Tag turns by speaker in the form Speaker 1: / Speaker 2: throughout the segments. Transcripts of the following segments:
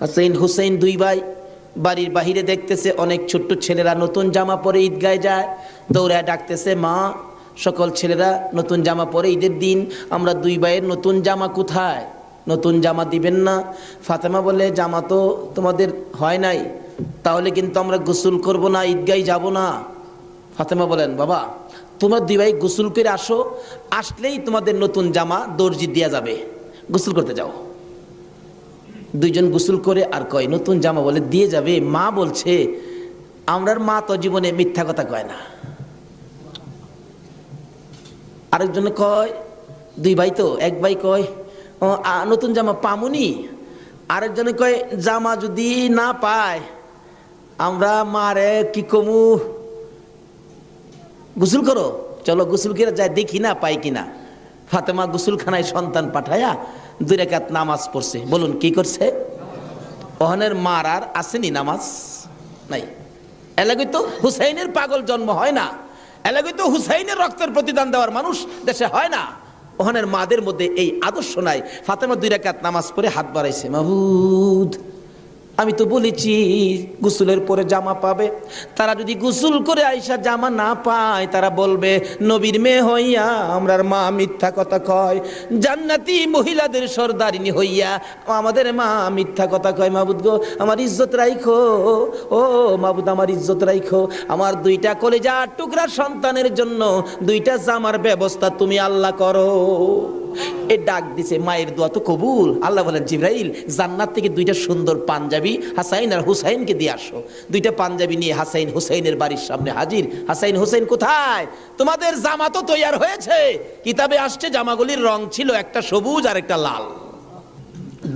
Speaker 1: হাসাইন হুসাইন দুই ভাই বাড়ির বাহিরে দেখতেছে অনেক ছোট্ট ছেলেরা নতুন জামা পরে ঈদগায় যায়, দৌড়ায় ডাকতেছে, মা, সকল ছেলেরা নতুন জামা পরে ঈদের দিন, আমরা দুই ভাইয়ের নতুন জামা কোথায়? নতুন জামা দিবেন না। ফাতেমা বলে, জামা তো তোমাদের হয় নাই, তাহলে কিন্তু আমরা গোসল করব না, ঈদগায় যাব না। ফাতেমা বলেন, বাবা, তোমার দুই ভাই গোসল করে আসো, আসলেই তোমাদের নতুন জামা দর্জি দেওয়া যাবে। গোসল করতে যাও। দুইজন গোসল করে আর কয়, নতুন জামা বলে দিয়ে যাবে। মা বলছে, আমরার মা তো জীবনে মিথ্যা কথা কয় না। আরেকজন কয়, দুই ভাই তো, এক ভাই কয় নতুন জামা পামুনি? আরেকজনে কয়, জামা যদি না পায়, আমরা মারে কি কমু? গোসল করো, চলো গোসল করে যায় দেখি না পাই কিনা ফাতেমা গোসলখানায় সন্তান পাঠায়া দুই রেখাত নামাজ পড়ছে। বলুন, কি করছে? ওহনের মার আর আসেনি নামাজ? নাই। এলাকায় তো হুসাইনের পাগল জন্ম হয় না। এলাকায় তো হুসাইনের রক্তের প্রতিদান দেওয়ার মানুষ দেশে হয় না। ওহনের মাদের মধ্যে এই আদর্শ নাই। ফাতেমা দুই রেখাত নামাজ পড়ে হাত বাড়াইছে। মাহুদ আমি তো বলেছি, গোসলের পরে জামা পাবে। তারা যদি গোসল করে আইসা জামা না পায়, তারা বলবে, নবীর মেয়ে হইয়া আমরার মা মিথ্যা কথা কয়। জান্নাতি মহিলাদের সর্দারিনী হইয়া আমাদের মা মিথ্যা কথা কয়, মাবুদ গো, আমার ইজ্জত রাইখো। ও মাবুদ, আমার ইজ্জত রাইখো। আমার দুইটা কলেজা টুকরা সন্তানের জন্য দুইটা জামার ব্যবস্থা তুমি আল্লাহ করো। এ ডাক দিছে, মায়ের দোয়া তো কবুল। আল্লাহ বলেন, জিব্রাইল, জান্নাত থেকে দুইটা সুন্দর পাঞ্জাবি হাসাইন আর হুসাইনকে দিয়ে আসো। দুইটা পাঞ্জাবি নিয়ে হাসাইন হুসাইনের বাড়ির সামনে হাজির। হাসাইন হুসাইন কোথায়? তোমাদের জামা তো তৈয়ার হয়েছে। কিতাবে আসছে, জামাগুলির রং ছিল একটা সবুজ আর একটা লাল।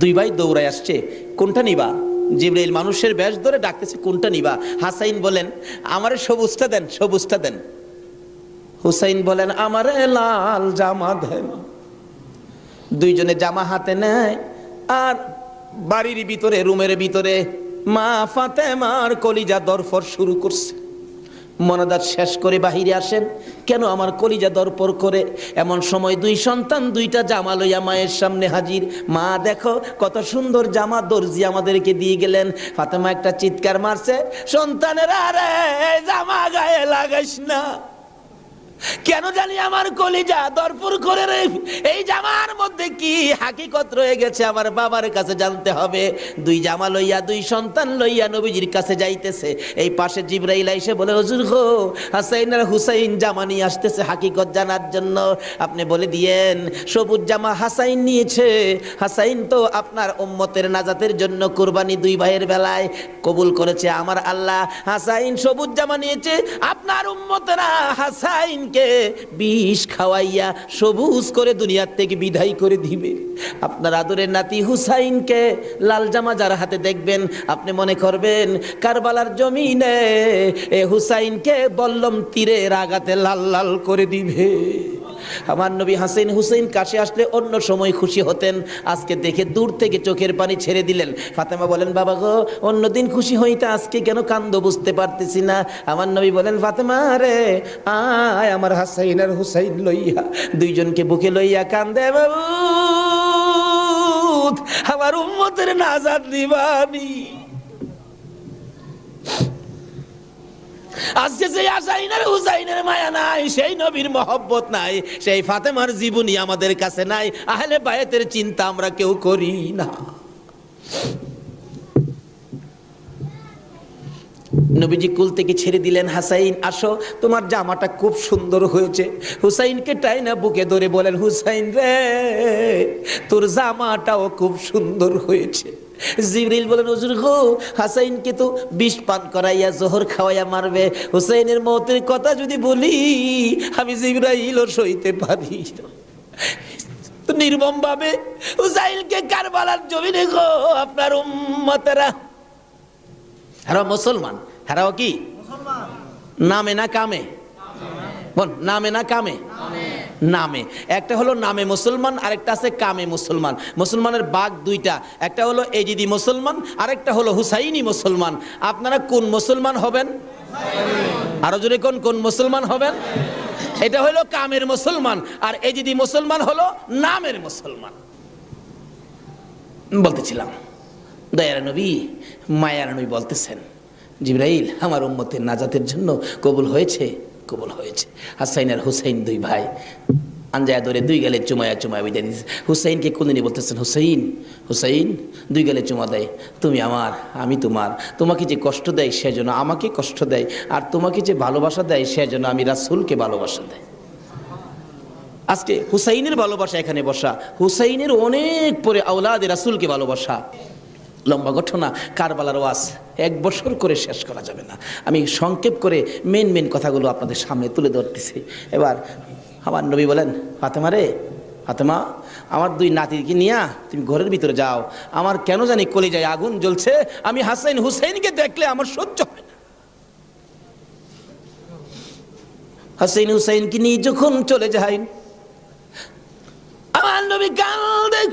Speaker 1: দুই ভাই দৌড়ায় আসছে, কোনটা নিবা? জিব্রাইল মানুষের বেশ ধরে ডাকতেছে, কোনটা নিবা? হাসাইন বলেন, আমারে সবুজটা দেন সবুজটা দেন। হুসাইন বলেন, আমারে লাল জামা দেন। দুইজনে জামা হাতে নেয়, আর বাড়ির ভিতরে, রুমের ভিতরে মা ফাতেমার কলিজা দরফর শুরু করছে। মনাদার শেষ করে বাহিরে আসেন, কেন আমার কলিজা দরপর করে? এমন সময় দুই সন্তান দুইটা জামা লইয়া মায়ের সামনে হাজির। মা, দেখো কত সুন্দর জামা দর্জি আমাদেরকে দিয়ে গেলেন। ফাতেমা একটা চিৎকার মারছে, সন্তানের, আরে, জামা গায়ে লাগাইস না। কেন জানি আমার কলিজা দরপুর করে এই জামার মধ্যে কি হাকিকত রয়ে গেছে আমার বাবার কাছে জানতে হবে। দুই জামা লইয়া, দুই সন্তান লইয়া নবীজির কাছে যাইতেছে। এই পাশে জিব্রাইল এসে বলে, হুজুর গো, হাসাইন আর হুসাইন জামা নিয়ে আসতেছে হাকিকত জানার জন্য। আপনি বলে দিয়েন, সবুজ জামা হাসাইন নিয়েছে। হাসাইন তো আপনার উম্মতের নাজাতের জন্য কুরবানি দুই ভাইয়ের বেলায় কবুল করেছে আমার আল্লাহ। হাসাইন সবুজ জামা নিয়েছে, আপনার উম্মতেরা হাসাইনকে বিষ খাওয়াইয়া সবুজ করে দুনিয়ার থেকে বিদায় করে দিবে। আপনার আদরের নাতি হুসাইনকে লাল জামা যার হাতে দেখবেন, আপনি মনে করবেন, কারবালার জমিনে এ হুসাইনকে বল্লম তীরের রাগাতে লাল লাল করে দিবে। আমার নবী হাসিন হুসেন কাছে আসলে অন্য সময় খুশি হতেন। আজকে দেখে দূর থেকে চোখের পানি ছেড়ে দিলেন। ফাতেমা বলেন, বাবা গো অন্যদিন খুশি হইতে আজকে কেন কান্দ বুঝতে পারতেছি না? আমার নবী বলেন, ফাতেমা রে, আয় আমার হাসাইন আর হুসাইন লইয়া দুইজনকে বুকে লইয়া কান্দে, বাবু, আমার উম্মতের নাজাদ দিবানি আজকে সেই আসাইনের হুসাইনের মায়া নাই, সেই নবীর মহব্বত নাই, সেই ফাতেমার জীবনী আমাদের কাছে নাই, আহলে বায়েতের চিন্তা আমরা কেউ করি না। নবীজি কুল থেকে ছেড়ে দিলেন, হাসাইন, আসো, তোমার জামাটা খুব সুন্দর হয়েছে। হুসাইনকে টাই না বুকে ধরে বলেন, হুসাইন রে, তোর জামাটাও খুব সুন্দর হয়েছে। জিবরিল বলেন, হুজুর তো বিষ পান করাইয়া, জোহর খাওয়াইয়া মারবে। হুসাইনের মতের কথা যদি বলি, আমি জিবরাইল সইতে পারি নির্মম ভাবে হুসাইনকে কারবালার জমিনে গো, আপনার উম্মতেরা হারা মুসলমান। হারাও কি? নামে না কামে? বল নামে না কামে? নামে। একটা হলো নামে মুসলমান আরেকটা আছে কামে মুসলমান। মুসলমানের বাঘ দুইটা। একটা হলো এজিদি মুসলমান আরেকটা হলো হুসাইনি মুসলমান। আপনারা কোন মুসলমান হবেন? আরও জোরে কোন কোন মুসলমান হবেন? এটা হলো কামের মুসলমান আর এজিদি মুসলমান হলো নামের মুসলমান। বলতেছিলাম। দয়ার নবী মায়ার নবী বলতেছেন, জিব্রাইল, আমার উম্মতের নাজাতের জন্য কবুল হয়েছে? কবুল হয়েছে। হাসাইন আর হুসাইন দুই ভাই আঞ্জায়া ধরে দুই গালে চুমায়া চুমায়া বিদায় দিয়েছে হুসাইনকে কোনদিনই বলতেছেন, হুসাইন হুসাইন, দুই গালে চুমা দেয়, তুমি আমার, আমি তোমার। তোমাকে যে কষ্ট দেয় সেজন্য আমাকে কষ্ট দেয়, আর তোমাকে যে ভালোবাসা দেয় সেজন্য আমি রাসুলকে ভালোবাসা দেয় আজকে হুসাইনের ভালোবাসা এখানে বসা। হুসাইনের অনেক পরে আওলাদে রাসুলকে ভালোবাসা। লম্বা ঘটনা, কারবালার ওয়াজ, এক বছর করে শেষ করা যাবে না। আমি সংক্ষেপ করে মেন মেন কথাগুলো আপনাদের সামনে তুলে ধরতেছি। এবার আমার নবী বলেন, ফাতেমা রে, ফাতেমা, আমার দুই নাতিকে নিয়া তুমি ঘরের ভিতরে যাও। আমার কেন জানি কলি যায় আগুন জ্বলছে, আমি হাসাইন হুসাইনকে দেখলে আমার সহ্য হয় না। হাসাইন হুসাইনকে নিয়ে যখন চলে যাই, আমার নবী কান্দে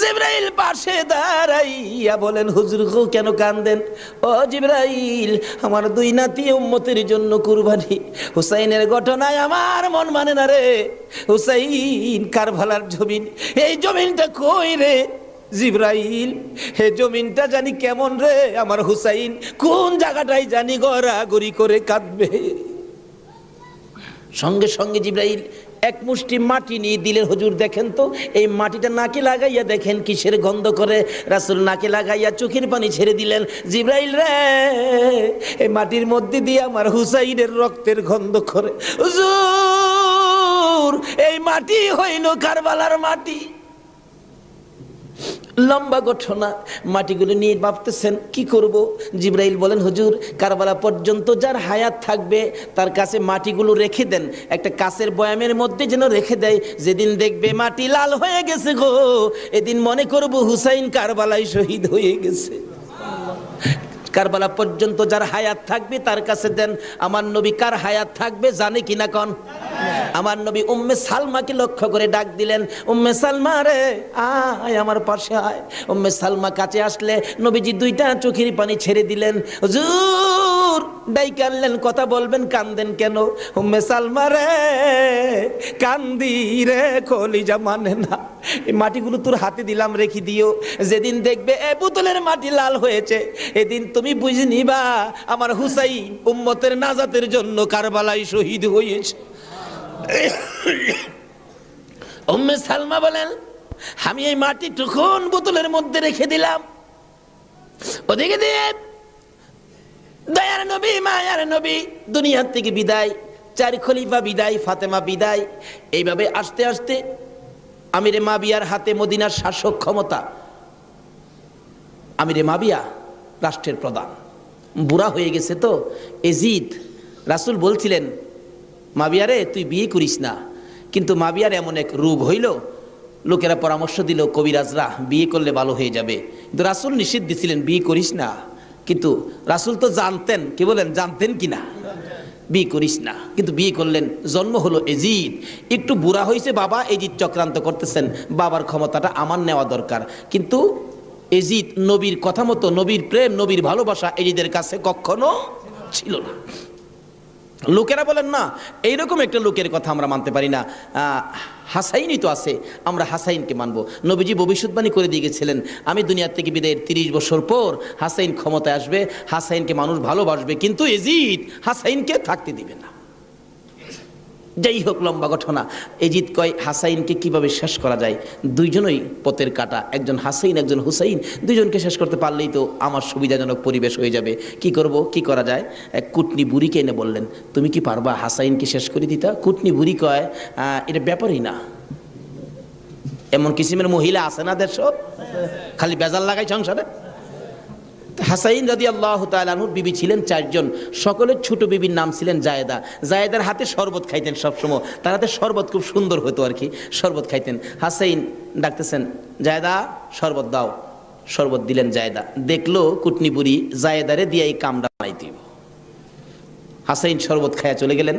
Speaker 1: জিব্রাইল পাশে দাঁড়াইয়া বলেন, হুজুর গো, কেন কান্দেন? ও জিব্রাইল, আমার দুই নাতি উম্মতের জন্য কুরবানি। হুসাইনের ঘটনায় আমার মন মানে না রে। হুসাইন কারভালার জমিন। এই জমিনটা কই রে? জিব্রাইল, হে জমিনটা জানি কেমন রে? আমার হুসাইন কোন জায়গাটাই জানি গড়াগড়ি করে কাঁদবে? সঙ্গে সঙ্গে জিব্রাইল এক মুষ্টি মাটি নিয়ে দিলেন, হুজুর দেখেন তো, এই মাটিটা নাকি লাগাইয়া দেখেন কিসের গন্ধ করে। রাসুল নাকি লাগাইয়া চোখের পানি ছেড়ে দিলেন, জিব্রাইল রে, এই মাটির মধ্যে দিয়ে আমার হুসাইনের রক্তের গন্ধ করে। হুজুর, এই মাটি হইল কারবালার মাটি। লম্বা ঘটনা। মাটিগুলো নিয়ে ভাবতেছেন, কি করব? জিব্রাইল বলেন, হুজুর, কারবালা পর্যন্ত যার হায়াত থাকবে, তার কাছে মাটিগুলো রেখে দেন। একটা কাছের বয়ামের মধ্যে যেন রেখে দেয়, যেদিন দেখবে মাটি লাল হয়ে গেছে গো, এদিন মনে করব হুসাইন কারবালায় শহীদ হয়ে গেছে। কারবালা পর্যন্ত যার হায়াত থাকবে তার কাছে দেন। আমার নবী কার হায়াত থাকবে জানে কিনা কন? আমার নবী উম্মে সালমাকে লক্ষ্য করে ডাক দিলেন, উম্মে সালমা রে, আয় আমার পাশে আয়। উম্মে সালমা কাছে আসলে নবীজি দুইটা চোখের পানি ছেড়ে দিলেন। হুজুর, ডাইকে আনলেন, কথা বলবেন, কান্দেন কেন? উম্মে সালমা রে, কান্দি রে কলিজা মানে না। এই মাটিগুলো তোর হাতে দিলাম, রেখে দিও। যেদিন দেখবে এ বোতলের মাটি লাল হয়েছে, এদিন তুমি বুঝে নিবা, আমার হুসাই উম্মতের নাজাতের জন্য কারবালায় শহীদ হয়েছে। উম্মে সালমা বলেন, আমি এই মাটি টুকুন বোতলের মধ্যে রেখে দিলাম। ওদিকে দিয়ে দয়ার নবী, মায়ার নবী, দুনিয়ার থেকে বিদায়, চার খলিফা বিদায়, ফাতেমা বিদায়। এইভাবে আস্তে আস্তে আমিরে মাবিয়ার হাতে মদিনার শাসক ক্ষমতা। আমিরে মাবিয়া রাষ্ট্রের প্রধান। বুড়া হয়ে গেছে তো। এজিদ রাসুল বলছিলেন, মাবিয়ারে, তুই বিয়ে করিস না। কিন্তু মাবিয়ার এমন এক রোগ হইল, লোকেরা পরামর্শ দিল, কবিরাজরা, বিয়ে করলে ভালো হয়ে যাবে। কিন্তু রাসুল নিষেধ দিছিলেন, বিয়ে করিস না। কিন্তু রাসুল তো জানতেন, কি বলেন, জানতেন কি না? বিয়ে করিস না। কিন্তু বিয়ে করলেন, জন্ম হলো এজিদ। একটু বুড়া হয়েছে বাবা, এজিদ চক্রান্ত করতেছেন। বাবার ক্ষমতাটা আমার নেওয়া দরকার। কিন্তু এজিদ নবীর কথা মতো, নবীর প্রেম, নবীর ভালোবাসা এজিদের কাছে কখনো ছিল না। লোকেরা বলেন, না, এইরকম একটা লোকের কথা আমরা মানতে পারি না। হাসাইনই তো আছে, আমরা হাসাইনকে মানব। নবীজি ভবিষ্যৎবাণী করে দিয়ে গেছিলেন, আমি দুনিয়ার থেকে বিদায়ের তিরিশ বছর পর হাসাইন ক্ষমতায় আসবে, হাসাইনকে মানুষ ভালোবাসবে, কিন্তু এজিদ হাসাইনকে থাকতে দিবে না। যাই হোক লম্বা ঘটনা। এজিদ কয়, হাসাইনকে কীভাবে শেষ করা যায়? দুইজনই পথের কাটা। একজন হাসাইন, একজন হুসাইন। দুইজনকে শেষ করতে পারলেই তো আমার সুবিধাজনক পরিবেশ হয়ে যাবে। কি করব, কি করা যায়? এক কুটনি বুড়িকে এনে বললেন, তুমি কি পারবা হাসাইনকে শেষ করে দিতা? কুটনি বুড়ি কয় এটা ব্যাপারই না। এমন কিসিমের মহিলা আছে না দেশ খালি বেজাল লাগাই সংসারে? হাসাইন রাদি আল্লাহ তালুর বিবি ছিলেন চারজন। সকলের ছোট বিবির নাম ছিলেন জায়দা। জায়দার হাতে শরবত খাইতেন সবসময়। তার হাতে শরবত খুব সুন্দর হতো আর কি। শরবত খাইতেন। হাসাইন ডাকতেছেন, জায়দা, শরবত দাও। শরবত দিলেন জায়দা। দেখল কুটনিপুরি জায়দারে দিয়ে এই কামটা বানাই দিব। হাসাইন শরবত খায়া চলে গেলেন।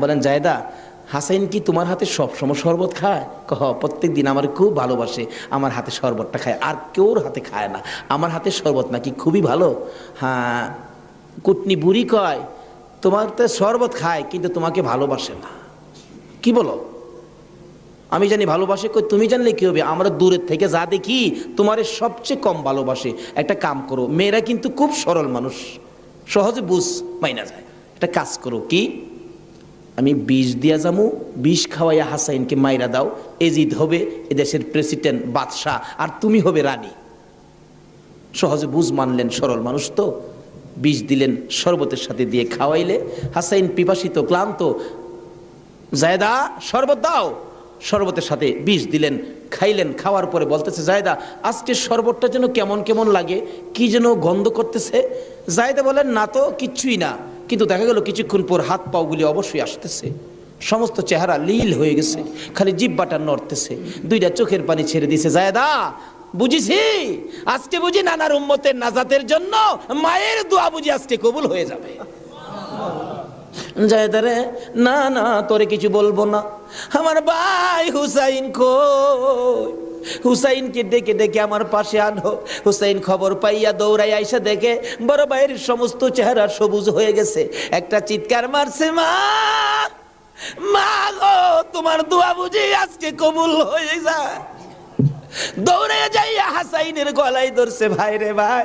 Speaker 1: বলেন, জায়দা হাসাইন কি তোমার হাতে সব সময় শরবত খায়? কহ প্রত্যেক দিন আমার খুব ভালোবাসে, আমার হাতে শরবতটা খায়। আর কেউর হাতে খায় না। আমার হাতে শরবত নাকি খুবই ভালো। হ্যাঁ কুটনি বুড়ি কয়, তোমার তো শরবত খায়, কিন্তু তোমাকে ভালোবাসে না। কি বলো? আমি জানি ভালোবাসে কই, তুমি জানলে কি হবে? আমরা দূরের থেকে যা দেখি, তোমারে সবচেয়ে কম ভালোবাসে। একটা কাম করো, মেয়েরা কিন্তু খুব সরল মানুষ। সহজে বুঝ মাইনা যায়। একটা কাজ করো, কি? আমি বিষ দিয়া যামু, বিষ খাওয়াইয়া হাসাইনকে মাইরা দাও এজিদ হবে এদেশের প্রেসিডেন্ট, বাদশাহ, আর তুমি হবে রানী। সহজে বুঝ মানলেন সরল মানুষ তো। বিষ দিলেন শরবতের সাথে দিয়ে খাওয়াইলে। হাসাইন পিপাসিত, ক্লান্ত। জায়দা, শরবত দাও। শরবতের সাথে বিষ দিলেন, খাইলেন, খাওয়ার পরে বলতেছে, জায়দা, আজকে শরবতটা যেন কেমন কেমন লাগে, কি যেন গন্ধ করতেছে? জায়দা বলেন, না তো, কিচ্ছুই না। কিন্তু দেখা গেল কিছুক্ষণ পর হাত পাওগুলি অবশ্যই আসতেছে। সমস্ত চেহারা লীল হয়ে গেছে, খালি জিব্বাটা নড়তেছে। দুইটা চোখের পানি ছেড়ে দিছে জায়দা, বুঝিছি? আজকে বুঝি নানার উম্মতের নাজাতের জন্য মায়ের দোয়া বুঝি আজকে কবুল হয়ে যাবে। জায়দারে না না, তোরে কিছু বলব না। আমার ভাই হুসাইন কই? হুসাইনকে ডেকে ডেকে আমার পাশে আনো হুসাইন খবর পাইয়া দৌড়াই আইসা দেখে বড় ভাইয়ের সমস্ত চেহারা সবুজ হয়ে গেছে। একটা চিৎকার মারছে, মা! মা গো, তোমার দোয়া বুঝি আজকে কবুল হয়ে যায়। দৌড়ে যাইয়া হাসাইনের গলায় ধরছে, ভাই রে ভাই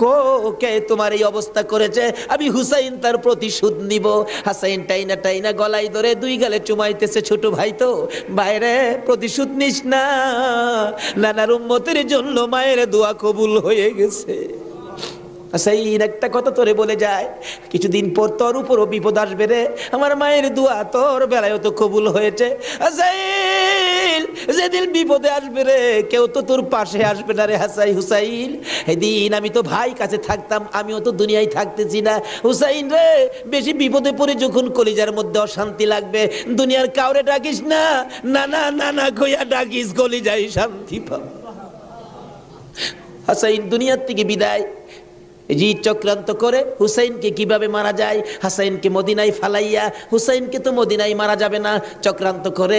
Speaker 1: কো কে তোমার এই অবস্থা করেছে? আমি হুসাইন তার প্রতিশোধ নিব। হাসাইন টাইনা টাইনা গলায় ধরে দুই গালে চুমাইতেছে, ছোট ভাই তো বাইরে প্রতিশোধ নিস না। নানার উম্মতের জন্য মায়ের দোয়া কবুল হয়ে গেছে। সেই একটা কথা তোরে বলে যায়, কিছুদিন পর তোর উপরও বিপদ আসবে রে। আমার মায়ের দোয়া তোর বেলায় তো কবুল হয়েছে। হাসাইল, যেদিন বিপদে আসবে রে, কেউ তো তোর পাশে আসবে না রে হাসাই হুসাইন এদিন আমি তো ভাই কাছে থাকতাম, আমিও তো দুনিয়ায় থাকতেছি না। হুসাইন রে, বেশি বিপদে পড়ে যখন কলিজার মধ্যে অশান্তি লাগবে, দুনিয়ার কাউরে ডাকিস না। না না না না কইয়া ডাকিস কলিজাই শান্তি পাব। হাসাইন, দুনিয়ার থেকে বিদায়। জি চক্রান্ত করে হুসাইনকে কীভাবে মারা যায়? হাসাইনকে মদিনায় ফালাইয়া, হুসাইনকে তো মদিনায় মারা যাবে না। চক্রান্ত করে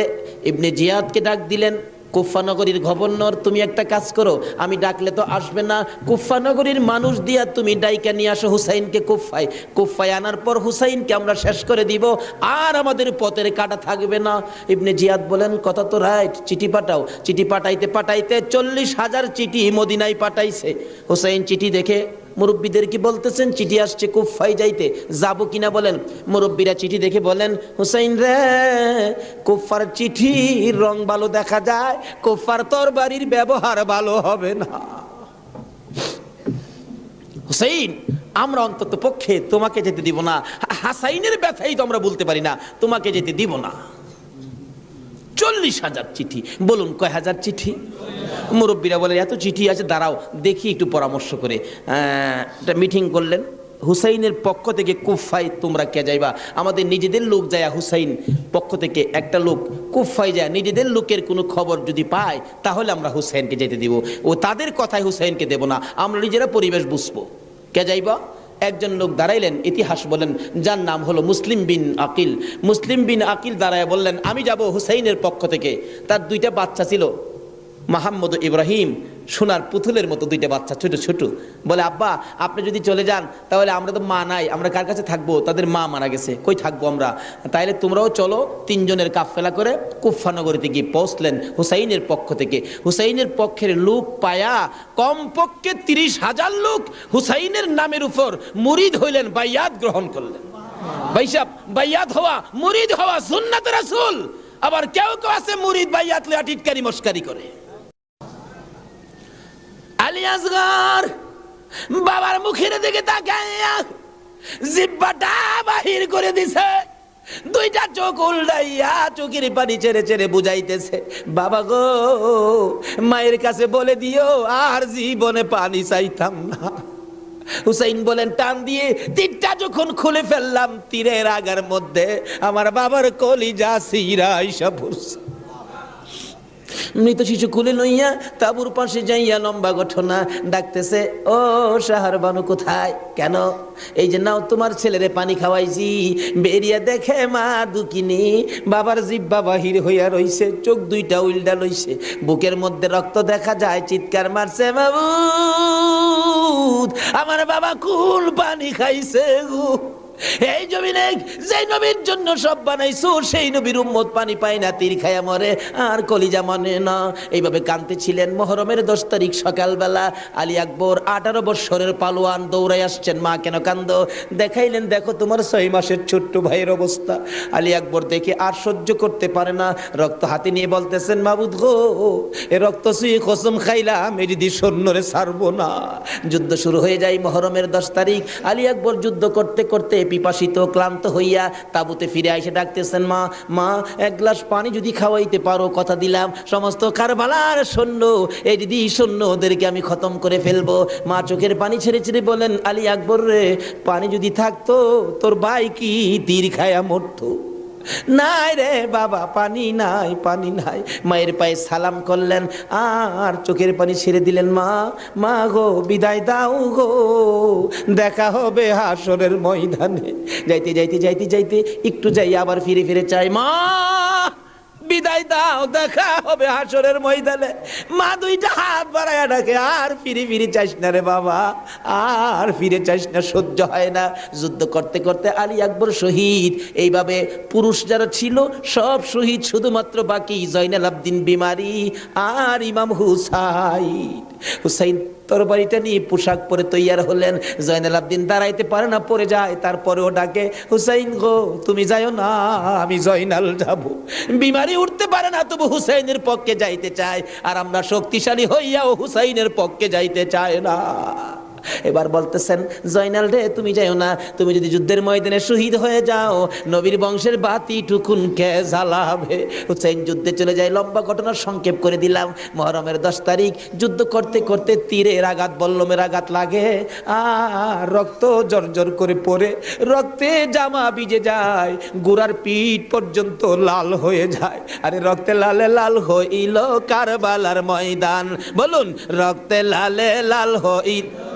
Speaker 1: ইবনে জিয়াদকে ডাক দিলেন কুফানগরীর গভর্নর, তুমি একটা কাজ করো, আমি ডাকলে তো আসবে না। কুফানগরীর মানুষ দিয়া তুমি ডাইকা নিয়ে আসো হুসাইনকে কুফায় কুফায় আনার পর হুসাইনকে আমরা শেষ করে দিব, আর আমাদের পথের কাটা থাকবে না। ইবনে জিয়াদ বলেন, কথা তো রাইট চিঠি পাঠাও। চিঠি পাঠাইতে পাঠাইতে চল্লিশ হাজার চিঠি মদিনায় পাঠাইছে। হুসাইন চিঠি দেখে মুরব্বীদের কি বলতেছেন? চিঠি আসছে কুফাই যাইতে। যাব কিনা বলেন? মুরব্বীরা চিঠি দেখে বলেন, হুসাইন রে কুফার চিঠির রং ভালো দেখা যায় কুফার তোর বাড়ির ব্যবহার ভালো হবে না। হুসাইন, আমরা অন্তত পক্ষে তোমাকে যেতে দিব না। হাসাইনের ব্যথাই তো আমরা বলতে পারি না, তোমাকে যেতে দিব না। চল্লিশ হাজার চিঠি। বলুন কয় হাজার চিঠি? মুরব্বীরা বলে, এত চিঠি আছে, দাঁড়াও, দেখি একটু পরামর্শ করে। একটা মিটিং করলেন। হুসাইনের পক্ষ থেকে কুফাই তোমরা কে যাইবা? আমাদের নিজেদের লোক যায় হুসাইন পক্ষ থেকে একটা লোক কুফাই যায়, নিজেদের লোকের কোনো খবর যদি পায়, তাহলে আমরা হুসাইনকে যেতে দিব। ও তাদের কথায় হুসাইনকে দেব না, আমরা নিজেরা পরিবেশ বুঝব। কে যাইবা? একজন লোক দাঁড়াইলেন, ইতিহাস বলেন, যার নাম হলো মুসলিম বিন আকিল। মুসলিম বিন আকিল দাঁড়ায় বললেন, আমি যাব হুসাইনের পক্ষ থেকে। তার দুইটা বাচ্চা ছিল, মাহমুদ ইব্রাহিম সোনার পুতুলের মতো দুইটা বাচ্চা, ছোট ছোট। বলে, আব্বা, আপনি যদি চলে যান, তাহলে আমরা তো মা নাই, আমরা কার কাছে থাকব? তাদের মা মারা গেছে, কই থাকব আমরা? তাইলে তোমরাও চলো তিনজনের কাফেলা করে কুফানগরীতে গিয়ে পৌঁছলেন হুসাইনের পক্ষ থেকে। হুসাইনের পক্ষের লোক পায়া কমপক্ষে তিরিশ হাজার লোক হুসাইনের নামের উপর মুরিদ হইলেন, বাইয়াত গ্রহণ করলেন। ভাইসাব বাইয়াত হওয়া, মুরিদ হওয়া সুন্নাত রাসূল। আবার কেউ কেউ আছে মুরিদ, বাইয়াত লয়া টিটকারি, মস্কারি করে। আলী বাবার মুখের দিকে তাকাইয়া জিব্বাটা বাহির করে দিছে। দুইটা চোখ উল্টাইয়া চোখের পানি ছেড়ে ছেড়ে বুঝাইতেছে, বাবা গো, মায়ের কাছে বলে দিও, আর জীবনে পানি চাইতাম না। হুসাইন বলেন, টান দিয়ে তীরটা যখন খুলে ফেললাম, তীরের আগার মধ্যে আমার বাবার কলিজা সিরা আইসা পড়ছে। মৃত শিশু কুলে লইয়া তাবুর পাশে যাইয়া লম্বা ঘটনা ডাকতেছে, ও সাহার বানু কোথায়? কেন? এই যে নাও তোমার ছেলেরে পানি খাওয়াইছি। বেরিয়া দেখে মা দুকিনি, বাবার জিব্বা বাহির হইয়া রইছে, চোখ দুইটা উল্টা লইছে। বুকের মধ্যে রক্ত দেখা যায়, চিৎকার মারছে বাবু আমার বাবা কুল পানি খাইছে গো। এই জমিনে যে নবীর জন্য সব বানাইছো, সেই নবীর উম্মত পানি পায় না, তীর খায়া মরে, আর কলিজা মানে না। এইভাবে কানতে ছিলেন মহরমের দশ তারিখ সকালবেলা। আলী আকবর আঠারো বৎসরের পালোয়ান দৌড়াই আসছেন, মা, কেন কান্দ দেখাইলেন, দেখো তোমার ছয় মাসের ছোট্ট ভাইয়ের অবস্থা। আলী আকবর দেখে আর সহ্য করতে পারে না, রক্ত হাতে নিয়ে বলতেছেন, মাবুদ গো, এ রক্ত সুই কসম খাইলাম এ যদি সৈন্যরে ছাড়বো না। যুদ্ধ শুরু হয়ে যায় মহরমের দশ তারিখ। আলী আকবর যুদ্ধ করতে করতে পিপাসিত, ক্লান্ত হইয়া তাবুতে ফিরে আইসে ডাকতেছেন, মা মা, এক গ্লাস পানি যদি খাওয়াইতে পারো, কথা দিলাম। সমস্ত কারবালার সৈন্য, এই দিদি সৈন্য ওদেরকে আমি খতম করে ফেলব। মা চোখের পানি ছেড়ে ছেড়ে বলেন, আলী আকবর রে, পানি যদি থাকতো, তোর ভাই কি তীর খায়া মরতো? নাই রে বাবা, পানি নাই পানি নাই। মায়ের পায়ে সালাম করলেন, আর চোখের পানি ছেড়ে দিলেন, মা মা গো, বিদায় দাও গো। দেখা হবে হাসরের ময়দানে। যাইতে যাইতে যাইতে যাইতে, একটু যাই আবার ফিরে ফিরে চাই মা বিদায় দাও, দেখা হবে হাসরের ময়দানে। মা দুইটা হাত বাড়ায় ডাকে, আর ফিরে ফিরে চাইস না রে বাবা, আর ফিরে চাইস না, সহ্য হয় না। যুদ্ধ করতে করতে আলী আকবর শহীদ। এইভাবে পুরুষ যারা ছিল, সব শহীদ শুধুমাত্র বাকি, জয়নাল আবদিন বিমারি আর ইমাম হুসাইন। হুসাইন তরবারিটা নিয়ে পোশাক পরে তৈয়ার হলেন। জয়নাল আবদিন দাঁড়াইতে পারে না পরে যায়, তারপরেও ডাকে, হুসাইন গো, তুমি যাইও না, আমি জয়নাল যাব। বিমারি উঠতে পারে না, তবু হুসাইনের পক্ষে যাইতে চায়। আর আমরা শক্তিশালী হইয়াও হুসাইনের পক্ষে যাইতে চায় না। এবার বলতেছেন, জয়নাল রে, তুমি যাইও না, তুমি যদি যুদ্ধের ময়দানে শহীদ হয়ে যাও, নবীর বংশের বাতি টুকুন কে জ্বালাবে? হুসাইন যুদ্ধে চলে যায়, লম্বা ঘটনা সংক্ষেপ করে দিলাম। মহরমের দশ তারিখ, যুদ্ধ করতে করতে তীরের আঘাত, বল্লমের আঘাত লাগে। আর রক্ত জর্জর করে পড়ে, রক্তে জামা ভিজে যায়, গোড়ার পিঠ পর্যন্ত লাল হয়ে যায়। আরে রক্তে লালে লাল হইল কারবালার ময়দান, বলুন, রক্তে লালে লাল হইল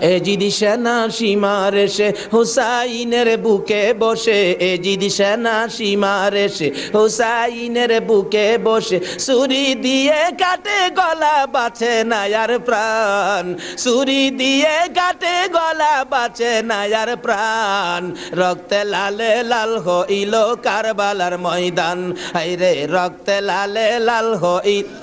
Speaker 1: এ জিদি সেনা সীমার এসে, হুসাইনের বুকে বসে। এ জিদি সেনা সীমার এসে, হুসাইনের বুকে বসে। সুরি দিয়ে কাটে গলা বাঁচে নায়ার প্রাণ। সুরি দিয়ে কাটে গলা বাঁচে নায়ার প্রাণ। রক্তে লালে লাল হইল কারবালার ময়দান। হাইরে রক্তে লালে লাল হইল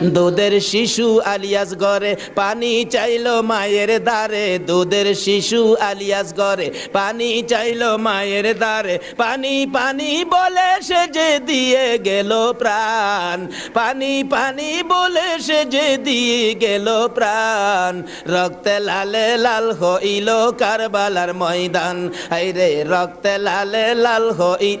Speaker 1: দুধের শিশু আলিয়াস ঘরে, পানি চাইলো মায়ের দ্বারে। দুধের শিশু আলিয়াস ঘরে, পানি চাইলো মায়ের দ্বারে। পানি পানি বলে সে যে দিয়ে গেল প্রাণ। পানি পানি বলে সে যে দিয়ে গেল প্রাণ। রক্তে লালে লাল হইল কারবালার ময়দান। আইরে রক্তে লালে লাল হইল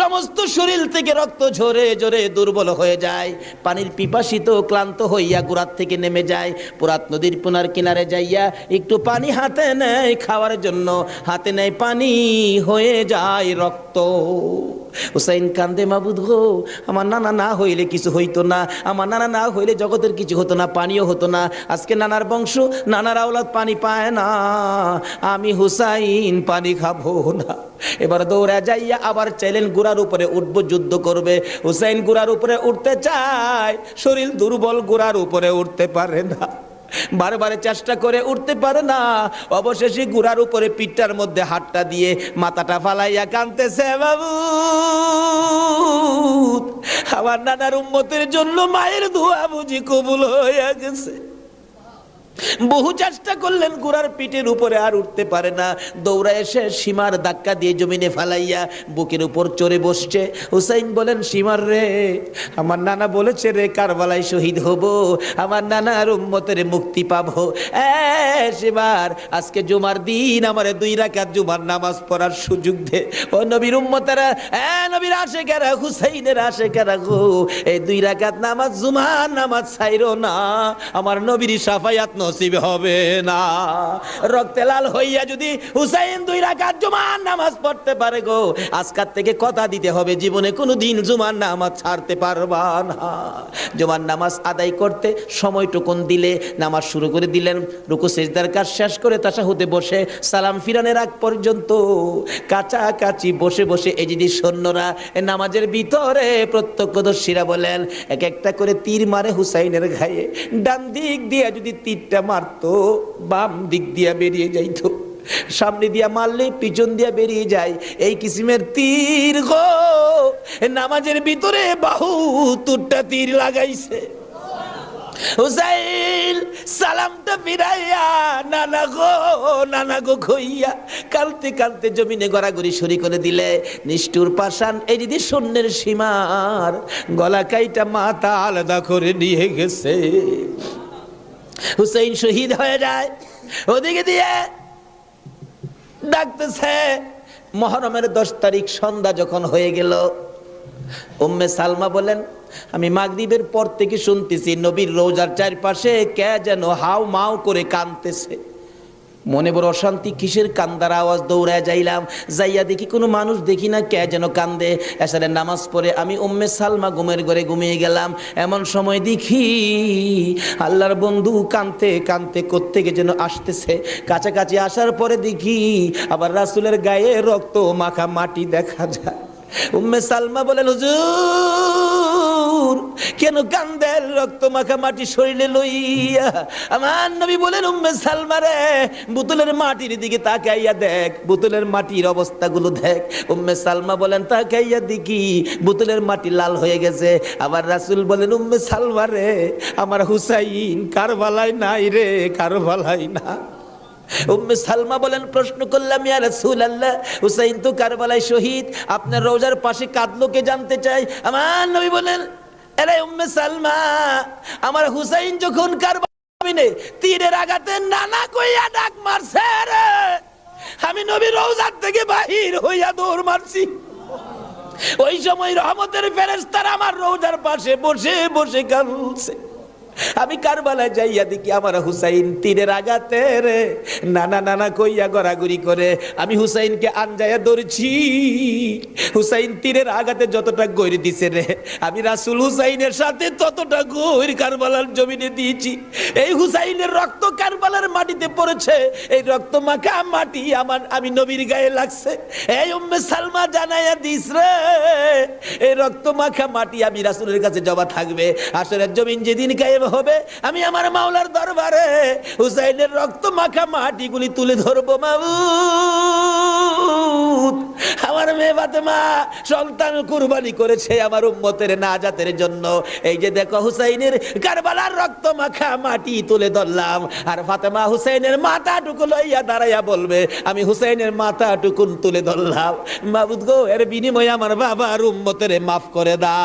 Speaker 1: সমস্ত শরীর থেকে রক্ত ঝরে ঝরে দুর্বল হয়ে যায়। পানির পিপাসিত ক্লান্ত হইয়া গুড়ার থেকে নেমে যায়। পুরাত নদীর পুনার কিনারে যাইয়া একটু পানি হাতে নেয়। খাওয়ার জন্য হাতে নেয় পানি হয়ে যায় রক্ত। হুসাইন কান্দে, মাবুদ গো, আমার নানা না হইলে কিছু হইতো না। আমার নানা না হইলে জগতের কিছু হতো না, পানিও হতো না। আজকে নানার বংশ, নানার আওলাদ পানি পায় না। আমি হুসাইন পানি খাব না। এবার দৌড়া যাইয়া আবার চাইলেন গুড়ার উপরে উঠবো, যুদ্ধ করবে। হুসাইন গুড়ার উপরে উঠতে চায়, শরীর দুর্বল গুড়ার উপরে উঠতে পারে না। বারবারে চেষ্টা করে উঠতে পারে না। অবশেষে গুড়ার উপরে পিঠটার মধ্যে হাতটা দিয়ে মাথাটা ফালাইয়া কানতেছে বাবু, আমার নানার উম্মতের জন্য মায়ের ধোয়া বুঝি কবুল হয়ে গেছে। বহু চেষ্টা করলেন ঘোড়ার পিঠের উপরে আর উঠতে পারে না। দৌড়া এসে সীমার ধাক্কা দিয়ে জমিনে ফালাইয়া বুকের উপর চড়ে বসছে। হুসাইন বলেন, সীমার রে, আমার নানা বলেছে রে, কারবালায় শহীদ হব। আমার নানার উম্মতের মুক্তি পাবো। সীমার, আজকে জুমার দিন, আমার দুই রাকাত জুমার নামাজ পড়ার সুযোগ দে। ও নবীর উম্মতেরা, এ নবীর আশেকেরা, হুসাইনের আশেকেরা গো। এই দুই রাকাত নামাজ জুমার নামাজ ছাইরো না। আমার নবীর সাফায়াত নসিব হবে না। রক্তে লাল হইয়া যদি হুসাইন দুই রাকাত জুমার নামাজ পড়তে পারে গো, আজকার থেকে কথা দিতে হবে, জীবনে কোনো দিন জুমার নামাজ ছাড়তে পারবা না। জুমার নামাজ আদায় করতে সময়টুকুন দিলে, নামাজ শুরু করে দিলেন, রুকু সেজদার কাজ শেষ করে তাসাহুদে বসে, সালাম ফিরানের আগ পর্যন্ত কাছাকাছি বসে বসে এই যদি সৈন্যরা নামাজের ভিতরে প্রত্যক্ষদর্শীরা বলেন, এক একটা করে তীর মারে হুসাইনের ঘায়ে ডান দিক দিয়ে যদি তীরটা মারতো, বাম দিক দিয়া বেরিয়ে যাইতো। সামনে দিয়া মারলে পিছন দিয়া বেরিয়ে যায়। এই কিসিমের তীর গো, নামাজের ভিতরে বাহু তুরটা তীর লাগাইছে। হুসাইল সালামটা ফিরাইয়া, নানা গো নানা গো খইয়া। কালতে কালতে জমিনে গড়াগড়ি সরি করে দিলে। নিষ্ঠুর পাশান এই দিদি শূন্যের সীমার গলা কাইটা মাথা আলাদা করে নিয়ে গেছে। হুসাইন শহীদ হয়ে যায়। ওদিকে দিয়ে ডাকতেছে, মহরমের দশ তারিখ সন্ধ্যা যখন হয়ে গেল, উম্মে সালমা বলেন আমি মাগরিবের পর থেকে শুনতেছি, নবীর রোজার চারপাশে কে যেন হাউ মাউ করে কানতেছে মনে বড় অশান্তি, কিসের কান্দার আওয়াজ দৌড়ায় যাইলাম। যাইয়া দেখি কোনো মানুষ, দেখি না কে যেন কান্দে। এসারে নামাজ পড়ে আমি উম্মে সালমা ঘুমের ঘরে ঘুমিয়ে গেলাম। এমন সময় দেখি আল্লাহর বন্ধু কানতে কানতে কোত্থেকে যেন আসতেছে। কাছাকাছি আসার পরে দেখি আবার রাসুলের গায়ে রক্ত মাখা মাটি দেখা যায়। উম্মে সালমা বলেন, হুজুর, কেন কান্দেল রক্ত মাখা মাটি শরীরে লইয়া? আমার নবী বলেন, উম্মে সালমা রে, বোতলের মাটির দিকে তাকাইয়া দেখ, বোতলের মাটির অবস্থাগুলো দেখ। উম্মে সালমা বলেন, তাকাইয়া দেখি, বুতলের মাটি লাল হয়ে গেছে। আবার রাসূল বলেন, উম্মে সালমা রে, আমার হুসাইন কারবালায় নাই রে, কারবালায় না। উম্মে সালমা বলেন, প্রশ্ন করলাম, ইয়া রাসূলুল্লাহ, হুসাইন তো কারবালায় শহীদ, আপনার রোজার পাশে কাঁদলো কে জানতে চাই? আমার নবী বলেন আরে উম্মে সালমা, আমার হুসাইন যখন কারবালায় তীরের আঘাতে নানা কইয়া ডাক মারছে রে। আমি নবী রোজার থেকে বাহির হইয়া দৌড় মারছি। ওই সময় রহমতের ফেরেস্তার আমার রোজার পাশে বসে বসে কাঁদছে। আমি কারবালায় যাইয়া দেখি আমার হুসাইন তীরের আঘাতে রে। নানা নানা কইয়া গড়াগড়ি করে, আমি হুসাইনকে আনজাইয়া ধরছি। হুসাইন তীরের আঘাতে যতটা গৈর দিছে রে, আমি রাসুল হুসাইনের সাথে ততটা গৈর কারবালার জমিনে দিয়েছি। এই হুসাইনের রক্ত কারবালার মাটিতে পড়েছে, এই রক্ত মাখা মাটি আমার, আমি নবীর গায়ে লাগছে। এই উম্মে সালমা জানাইয়া দিস রে, এই রক্ত মাখা মাটি আমি রাসুলের কাছে জবা থাকবে। আসলে জমিন যেদিন গায়েব হবে, আমি আমার মাওলার দরবারে হুসাইনের রক্ত মাখা মাটিগুলি তুলে ধরবো, মাবুদ। আমার মেয়ে ফাতেমা সন্তান কুরবানি করেছে আমার উম্মতের নাজাতের জন্য। এই যে দেখো হুসাইনের কারবালার রক্ত মাখা মাটি তুলে ধরলাম, আর ফাতেমা হুসাইনের মাথাটুকু লইয়া দাঁড়াইয়া বলবে, আমি হুসাইনের মাথাটুকুন তুলে ধরলাম। মাবুদ গো, এর বিনিময়ে আমার বাবার উম্মতের মাফ করে দা